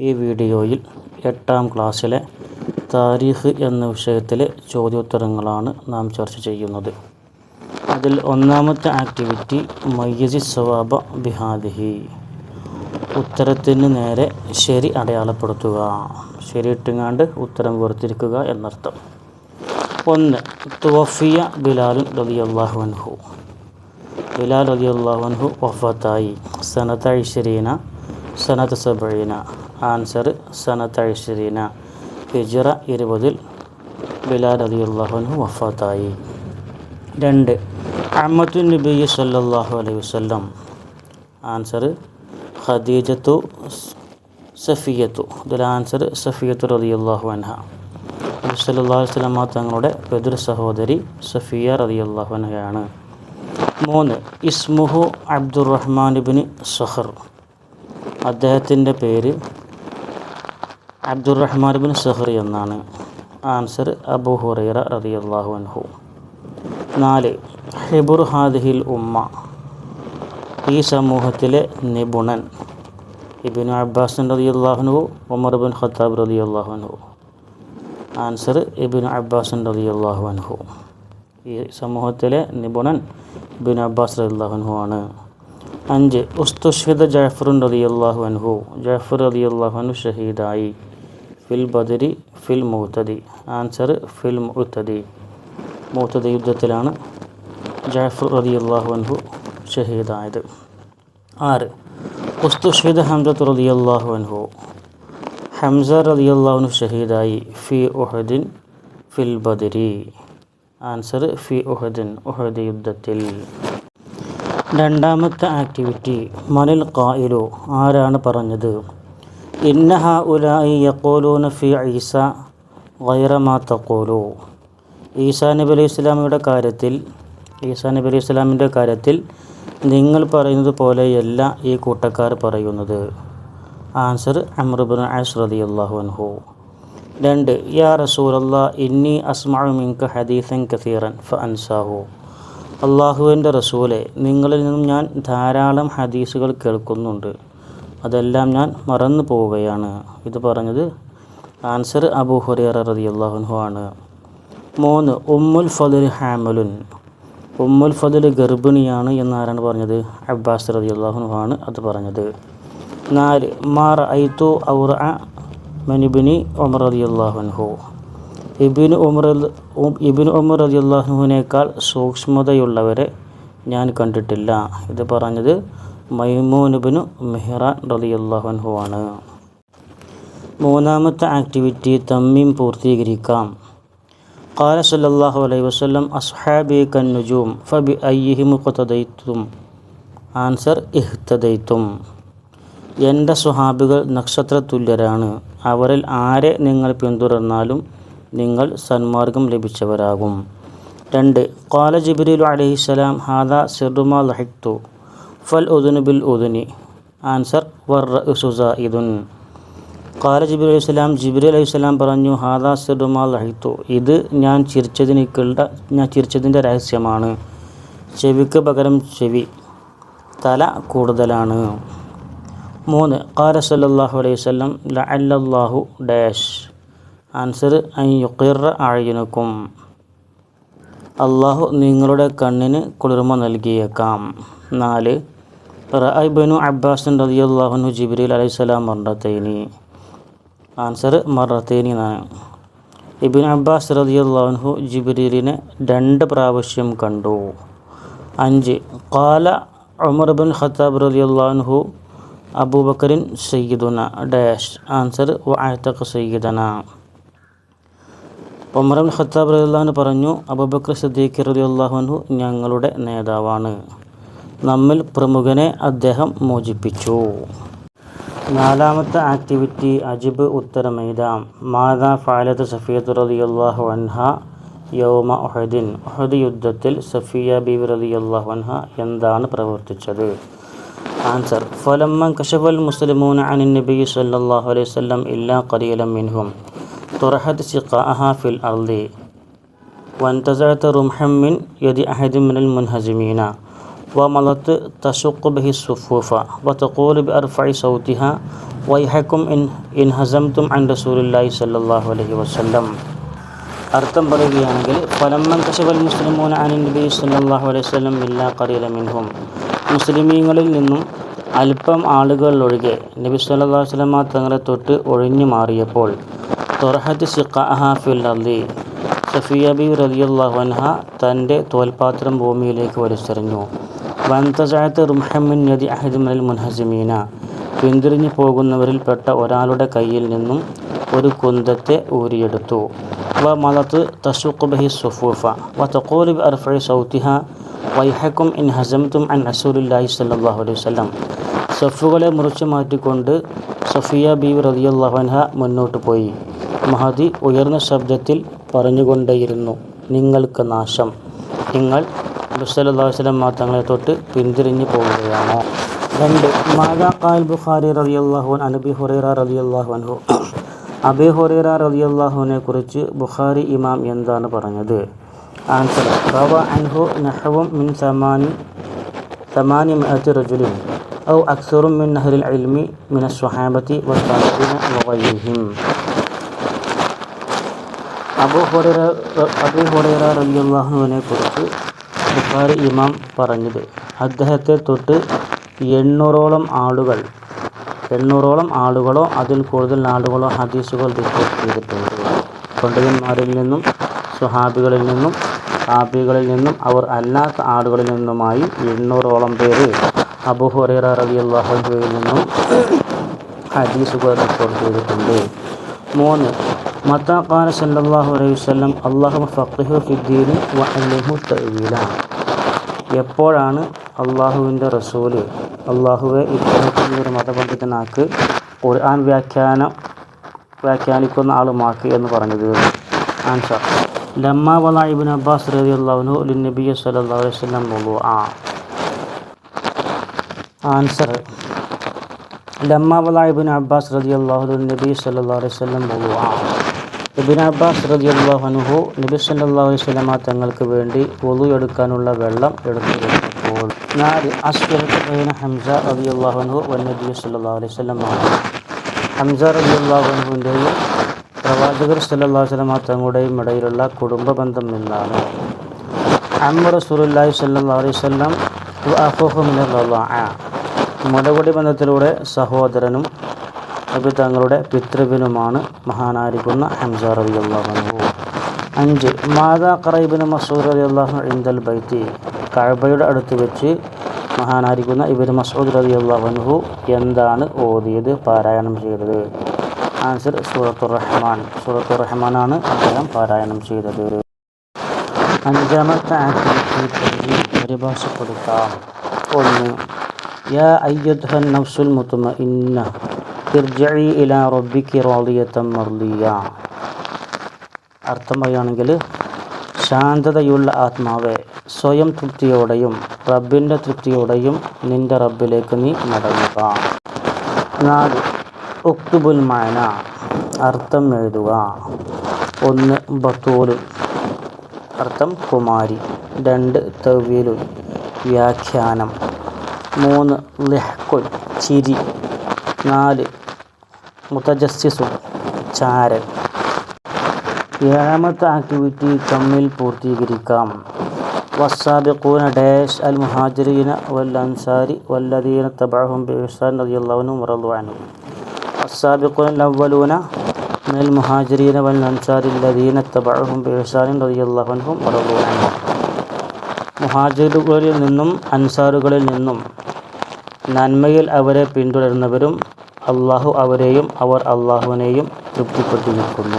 ഈ വീഡിയോയിൽ എട്ടാം ക്ലാസ്സിലെ താരീഖ് എന്ന വിഷയത്തിലെ ചോദ്യോത്തരങ്ങളാണ് നാം ചർച്ച ചെയ്യുന്നത്. അതിൽ ഒന്നാമത്തെ ആക്ടിവിറ്റി മയ്യസി സവാബ ബിഹാദിഹി. ഉത്തരത്തിന് നേരെ ശരി അടയാളപ്പെടുത്തുക. ശരി ഇട്ടുങ്ങാണ്ട് ഉത്തരം വേർതിരിക്കുക എന്നർത്ഥം. ഒന്ന് തുവഫിയ ബിലാലുൻ റളിയല്ലാഹു അൻഹു. ബിലാൽ റളിയല്ലാഹു വഫത്തായി. സനത്ത ഐശ്വരീന സനത്ത് സബീന ആൻസർ സനത്ത് ഐശ്വരീന ഹിജറ ഇരുപതിൽ ബിലാൽ റളിയല്ലാഹു വഫാത്തായി. രണ്ട് അഹമ്മദ് നബി സല്ലാഹു അലൈഹി വസല്ലം. ആൻസർ ഖദീജത്തു സഫിയത്തു. ഇതിൽ ആൻസർ സഫിയത്തു റളിയല്ലാഹു അൻഹ. നബി വസല്ലമ തങ്ങളുടെ പിതൃ സഹോദരി സഫിയ റളിയല്ലാഹു അൻഹയാണ്. മൂന്ന് ഇസ്മുഹു അബ്ദുറഹ്മാൻ ബിൻ സഹർ. അദ്ദേഹത്തിന്റെ പേര് അബ്ദുറഹ്മാൻ ബിൻ സഹറി എന്നാണ് ആൻസർ അബു ഹുറൈറ റളിയല്ലാഹു അൻഹു. നാല് ഹിബുർ ഹാദിഹിൽ ഉമ്മ. ഈ സമൂഹത്തിലെ നിപുണൻ ഇബിൻ അബ്ബാസ് റളിയല്ലാഹു ഉമർ ബിൻ ഖത്താബ് റളിയല്ലാഹു അൻഹു. ആൻസർ ഇബിൻ അബ്ബാസ് റളിയല്ലാഹു അൻഹു. ഈ സമൂഹത്തിലെ നിപുണൻ ഇബിൻ അബ്ബാസ് റളിയല്ലാഹു അൻഹു ആണ്. അഞ്ച് ഉസ്തുഷ്ഹിദ റതി റളിയല്ലാഹു അൻഹു. ജാഫർ റളിയല്ലാഹു അൻഹു ഷഹീദായി. ഫിൽ ബദരി ഫിൽ മൂത്തദി ആൻസർ ഫിൽ മുത്തദി മൂത്തദി യുദ്ധത്തിലാണ് ജാഫർ റളിയല്ലാഹു അൻഹു ഷഹീദായത്. ആറ്. ഉസ്തുഷ്ഹിദ ഹംസത്ത് റളിയല്ലാഹു അൻഹു. ഹംസ റളിയല്ലാഹു അൻഹു ഷഹീദായി. ഫി ഉഹദിൻ ഫിൽ ബദരി. ആൻസർ ഫി ഉഹദിൻ ഉഹദ് യുദ്ധത്തിൽ. രണ്ടാമത്തെ ആക്ടിവിറ്റി മനിൽ ഖായിലു ആരാണ് പറഞ്ഞത്? ഇന്നഹ ഉലായി യക്കോലൂന ഫി ഈസ വൈറമാ തക്കോലു ഈസാ നബി അലൈഹി ഇസ്ലാമിയുടെ കാര്യത്തിൽ ഈസാ നബി അലൈഹി ഇസ്ലാമിന്റെ കാര്യത്തിൽ നിങ്ങൾ പറയുന്നത് പോലെയല്ല ഈ കൂട്ടക്കാർ പറയുന്നത്. ആൻസർ അമ്രുബിൻ ആസ് റതി അള്ളാഹു അൻഹു. രണ്ട് യാ റസൂലല്ലാ ഇന്നി അസ്മഅു മിങ്ക ഹദീസൻ കസീറൻ ഫ അൻസാഹു. അള്ളാഹുവിന്റെ റസൂലെ നിങ്ങളിൽ നിന്നും ഞാൻ ധാരാളം ഹദീസുകൾ കേൾക്കുന്നുണ്ട്. അതെല്ലാം ഞാൻ മറന്നു പോവുകയാണ്. ഇത് പറഞ്ഞത് ആൻസർ അബൂ ഹുറൈറ റളിയല്ലാഹു ആണ്. മൂന്ന് ഉമ്മുൽ ഫദൽ ഹാമലുൻ. ഉമ്മുൽ ഫദൽ ഗർഭിണിയാണ് എന്നാരാണ് പറഞ്ഞത്? അബ്ബാസ് റളിയല്ലാഹു ആണ് അത് പറഞ്ഞത്. നാല് മാർ ഐത്തു ഔറ മനിബിനി ഉമർ റളിയല്ലാഹു അൻഹു. ഇബിന് ഉമർ ഇബിന് ഉമർ റളിയല്ലാഹുവിനേക്കാൾ സൂക്ഷ്മതയുള്ളവരെ ഞാൻ കണ്ടിട്ടില്ല. ഇത് പറഞ്ഞത് മൈമൂനുബിനു മെഹ്റാൻ റളിയല്ലാഹു അൻഹു ആണ് മൂന്നാമത്തെ ആക്ടിവിറ്റി തമ്മീം പൂർത്തീകരിക്കാം قال صلى الله عليه وسلم أصحابي كالنجوم فبأيهم اقتديتم ആൻസർ ഇഹ്തദൈത്തും എൻ്റെ സ്വഹാബികൾ നക്ഷത്രതുല്യരാണ് അവരിൽ ആരെ നിങ്ങൾ പിന്തുടർന്നാലും നിങ്ങൾ സന്മാർഗം ലഭിച്ചവരാകും രണ്ട് കാല ജിബ്രീൽ അലഹിസ്സലാം ഹാദ സിറുമാ ലഹിക്തു ഫൽ ഉദുനു ബിൽ ഉദുനി ആൻസർ വർ സുസായിദുൻ കാല ജിബ്രീൽ അലൈഹി സ്വലാം ജിബ്രീൽ അലൈഹി സ്വലാം പറഞ്ഞു ഹാദാ സിറുമാ ലഹിത്തു. ഇത് ഞാൻ ചിരിച്ചതിനേക്കുള്ള ഞാൻ ചിരിച്ചതിന്റെ രഹസ്യമാണ്. ചെവിക്ക് പകരം ചെവി തല കൂടുതലാണ്. മൂന്ന് കാല സല്ലല്ലാഹു അലൈഹി സ്വലം ലഅല്ലല്ലാഹു ഡാഷ്. ആൻസർ ഐ യുഖിറ അഴയുനക്കും അള്ളാഹു നിങ്ങളുടെ കണ്ണിന് കുളിർമ നൽകിയേക്കാം. നാല് റഅബനു അബ്ബാസ് റളിയല്ലാഹു ജിബ്രീൽ അലൈഹി സ്വലാം മറത്തേനി ആൻസർ മറത്തേനി എന്നാണ്. ഇബിൻ അബ്ബാസ് റളിയല്ലാഹു ജിബ്രീലിനെ രണ്ട് പ്രാവശ്യം കണ്ടു. അഞ്ച്. കാല ഉമർ ബിൻ ഖത്താബ് റളിയല്ലാഹു അബൂബക്കറിൻ സയ്യിദുന. ഡാഷ്. ആൻസർ വഅതഖ സയ്യിദന. ഉമറുൽ ഖത്താബ് റളിയല്ലാഹു പറഞ്ഞു അബൂബക്കർ സിദ്ദീഖ് റളിയല്ലാഹു ഞങ്ങളുടെ നേതാവാണ്. നമ്മിൽ പ്രമുഖനെ അദ്ദേഹം മോചിപ്പിച്ചു. നാലാമത്തെ ആക്ടിവിറ്റി അജിബ് ഉത്തരം എഴുതാം മാതാ ഫാലത്ത് സഫിയത്ത് റതിയുള്ളാഹു അൻഹ യൗമ ഒഹദിൻ ഒഹദ് യുദ്ധത്തിൽ സഫിയ ബീവ് റതിയുള്ളാഹു അൻഹ എന്താണ് പ്രവർത്തിച്ചത്? ആൻസർ ഫലമ്മൻ കശബൽ മുസ്ലിമൂന അനിൻ നബി സല്ലാഹു അലൈഹി വല്ലം ഇല്ലാ കരീലം മിൻഹും. തുറഹദ് സിഖാഹ ഫിൽ അർദി. വൻതസഅത്ത് മിൻ യദി അഹദിൻ മിനൽ മുൻഹസിമീന. وملت تشق به الصفوف وتقول بأرفع صوتها ويحكم إن إن هزمتم عن رسول الله صلى الله عليه وسلم അർത്ഥം പറയുകയാണെങ്കിൽ ഫലമ്മൻ കശവൽ മുസ്ലിമൂന അനിൻ നബി സല്ലല്ലാഹു അലൈഹി വസല്ലം ഇല്ലാ ഖലീല മിൻഹും മുസ്ലിമീങ്ങളിൽ നിന്നും അല്പം ആളുകൾ ഒഴികെ നബി സല്ലല്ലാഹു അലൈഹി വസല്ലമ തങ്ങളെ തൊട്ട് ഒഴിഞ്ഞു മാറിയപ്പോൾ തൊറഹത്ത് സിഖഅഹ ഫിൽ അർളി സഫിയ ബി റളിയല്ലാഹു അൻഹ തൻ്റെ തോൽപാത്രം ഭൂമിയിലേക്ക് വലിച്ചെറിഞ്ഞു വന്തജാത്ത് റുംഹമിൻ നദി അഹദിമൽ മുൻഹസിമീന. പിന്തിരിഞ്ഞു പോകുന്നവരിൽപ്പെട്ട ഒരാളുടെ കയ്യിൽ നിന്നും ഒരു കുന്തത്തെ ഊരിയെടുത്തു. വ മലത്ത് തസുഖ് ബഹി സുഫൂഫ. വ തക്കോലിബ് ബി അർഫഇ സൗത്തിഹ. വൈഹക്കും ഇൻ ഹസംതും അൻ അസൂലുല്ലാഹി സല്ലാഹു അലൈഹി വല്ലം സഫുകളെ മുറിച്ചു മാറ്റിക്കൊണ്ട് സഫിയ ബി റളിയല്ലാഹു അൻഹ മുന്നോട്ട് പോയി. മഹദി ഉയർന്ന ശബ്ദത്തിൽ പറഞ്ഞുകൊണ്ടേയിരുന്നു നിങ്ങൾക്ക് നാശം. നിങ്ങൾ അബ്സല്ലാ വസ്ലം മാ തങ്ങളെ തൊട്ട് പിന്തിരിഞ്ഞു പോവുകയാണോ. രണ്ട് മാതാ കാൽ ബുഖാരി റലിയല്ലാഹുൻ അനബി ഹുറൈറ റലിയല്ലാഹു അൻഹു. അബി ഹുറൈറ റലിയല്ലാഹുവിനെ കുറിച്ച് ബുഖാരി ഇമാം എന്താണ് പറഞ്ഞത്? ആൻസർ റവ അൻഹു നഹവും മിൻ സമാനി സമാനി മഹത്ത് റജുലിൻ ഔ അക്സറും മിൻ നഹരിൽ അൽമി മിന സ്വഹാബത്തി വൈഹിം. അബു ഹുറൈറ അബി ഹുറൈറ റലിയല്ലാഹുവിനെ കുറിച്ച് ബുഖാരി ഇമാം പറഞ്ഞത്. അദ്ദേഹത്തെ തൊട്ട് എണ്ണൂറോളം ആളുകൾ എണ്ണൂറോളം ആളുകളോ അതിൽ കൂടുതൽ ആളുകളോ ഹദീസുകൾ റിപ്പോർട്ട് ചെയ്തിട്ടുണ്ട്. പണ്ഡിതന്മാരിൽ നിന്നും സുഹാബികളിൽ നിന്നും ഹാബികളിൽ നിന്നും അവർ അല്ലാത്ത ആളുകളിൽ നിന്നുമായി എണ്ണൂറോളം പേര് അബു ഹുറൈറ അൻഹുവിൽ നിന്നും ഹദീസുകൾ റിപ്പോർട്ട് ചെയ്തിട്ടുണ്ട്. മൂന്ന് മതാ ഖാല സല്ലല്ലാഹു അലൈഹി വസല്ലം അള്ളാഹു ഫക്കഹു ഫിദ്ദീൻ വ അല്ലഹു തഅവീല എപ്പോഴാണ് അള്ളാഹുവിന്റെ റസൂൽ അള്ളാഹുവെ ഇത്തരത്തിൽ ഒരു മതപണ്ഡിതനാക്ക് ഖുർആൻ വ്യാഖ്യാനം വ്യാഖ്യാനിക്കുന്ന ആളുമാക്ക് എന്ന് പറഞ്ഞത്? ആൻസർ ലമ്മ വല ഇബിൻ അബ്ബാസ് റളിയല്ലാഹു ലിൻ നബി അലൈഹി വസല്ലം വുളുആ ആൻസർ ലമ്മ വല ഇബിൻ അബ്ബാസ് റളിയല്ലാഹു ലിൻ നബി അലൈഹി വസല്ലം വുളുആ ഇബിൻ അബ്ബാസ് റളിയല്ലാഹു അൻഹു നബി സല്ലല്ലാഹു അലൈഹി തങ്ങൾക്ക് വേണ്ടി വുളു എടുക്കാനുള്ള വെള്ളം എടുത്തു വെച്ചപ്പോൾ ഹംസ റളിയല്ലാഹു അൻഹു വൻ നബി സല്ലല്ലാഹു അലൈഹി ഹംസ അൻഹുവിന്റെയും പ്രവാചകർ സല്ലല്ലാഹു വസല്ലമ തങ്ങളുടെയും ഇടയിലുള്ള കുടുംബ ബന്ധം എന്നാണ് അമ്മ റസൂലുള്ളാഹി സല്ലല്ലാഹു അലൈഹി റളാഅ മുടകുടി ബന്ധത്തിലൂടെ സഹോദരനും നബി തങ്ങളുടെ പിതൃവിനുമാണ് മഹാനായിരിക്കുന്ന ഹംസ അലി അള്ളാഹു അഞ്ച് മാതാ ഖറൈബിന് മസൂദ് അള്ളാഹു ഇന്ദൽ ബൈത്തി. കഴബയുടെ അടുത്ത് വെച്ച് മഹാനായിരിക്കുന്ന ഇബിൻ മസൂദ് റളിയല്ലാഹു അള്ളാഹു എന്താണ് ഓതിയത് പാരായണം ചെയ്തത്? ആൻസർ സൂറത്തു റഹ്മാൻ. സൂറത്തുർ റഹ്മാനാണ് അദ്ദേഹം പാരായണം ചെയ്തത്. അഞ്ചാമത്തെ ആക്ടിവിറ്റി പരിഭാഷപ്പെടുത്താം. ഒന്ന് യാ അയ്യദ്ഹൻ നഫ്സുൽ മുത്തുമഇന്ന ഇർജഇ ഇലാ ശാന്തതയുള്ള ആത്മാവെ സ്വയം തൃപ്തിയോടെയും റബ്ബിന്റെ തൃപ്തിയോടെയും നിന്റെ റബ്ബിലേക്ക് നീ മടങ്ങുക. നാല് ഉക്തുബുൽ മാന അർത്ഥം എഴുതുക. ഒന്ന് ബത്തൂലു അർത്ഥം കുമാരി. രണ്ട് തവ്വീലു വ്യാഖ്യാനം. മൂന്ന് ലെഹ്കുൽ ചിരി. നാല്. മുത്തജസ്സിസും ചാരൻ. ഏഴാമത്തെ ആക്ടിവിറ്റി കമ്മിൽ പൂർത്തീകരിക്കാം. വസ്സാബിഖൂന ഡാഷ് അൽ മുഹാജിറീന വൽ അൻസാരി വല്ലദീന തബാഹും ബിഹ്സാൻ റളിയല്ലാഹുനും റളിയാനും വസ്സാബിഖൂന ലവ്വലൂന മിനൽ മുഹാജിറീന വൽ അൻസാരി അല്ലദീന തബാഹും ബിഹ്സാൻ റളിയല്ലാഹുനും റളിയാനും മുഹാജിറുകളിൽ നിന്നും അൻസാറുകളിൽ നിന്നും നന്മയിൽ അവരെ പിന്തുടരുന്നവരും അള്ളാഹു അവരെയും അവർ അള്ളാഹുവിനെയും തൃപ്തിപ്പെട്ടിരിക്കുന്നു.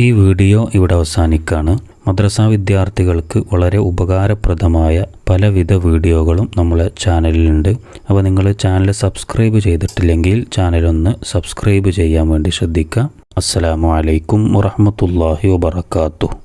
ഈ വീഡിയോ ഇവിടെ അവസാനിക്കാണ്. മദ്രസ വിദ്യാർത്ഥികൾക്ക് വളരെ ഉപകാരപ്രദമായ പലവിധ വീഡിയോകളും നമ്മളെ ചാനലിലുണ്ട്. അപ്പോൾ നിങ്ങൾ ചാനൽ സബ്സ്ക്രൈബ് ചെയ്തിട്ടില്ലെങ്കിൽ ചാനലൊന്ന് സബ്സ്ക്രൈബ് ചെയ്യാൻ വേണ്ടി ശ്രദ്ധിക്കുക. അസ്സലാമു അലൈക്കും വറഹ്മത്തുള്ളാഹി വബറകാതുഹു.